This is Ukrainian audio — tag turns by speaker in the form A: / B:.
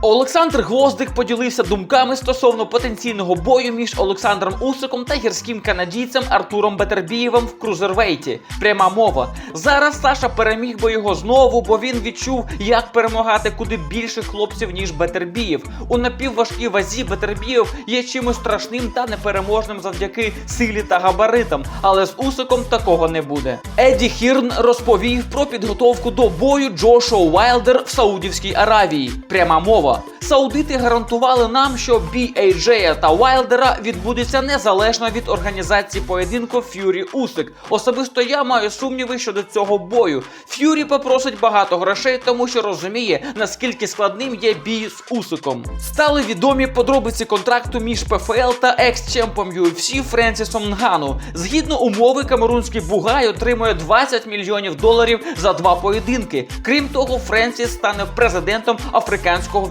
A: Олександр Гвоздик поділився думками стосовно потенційного бою між Олександром Усиком та гірським канадійцем Артуром Бетербієвим в крузервейті. Пряма мова. Зараз Саша переміг би його знову, бо він відчув, як перемагати куди більше хлопців, ніж Бетербієв. У напівважкій вазі Бетербієв є чимось страшним та непереможним завдяки силі та габаритам, але з Усиком такого не буде. Еді Хірн розповів про підготовку до бою Джошуа Уайлдер в Саудівській Аравії. Пряма мова. Саудити гарантували нам, що Ейджея та Уайлдера відбудеться незалежно від організації поєдинку Ф'юрі Усик. Особисто я маю сумніви щодо цього бою. Ф'юрі попросить багато грошей, тому що розуміє, наскільки складним є бій з Усиком. Стали відомі подробиці контракту між ПФЛ та екс-чемпом UFC Френсісом Нгану. Згідно умови, камерунський бугай отримує 20 мільйонів доларів за два поєдинки. Крім того, Френсіс стане президентом африканського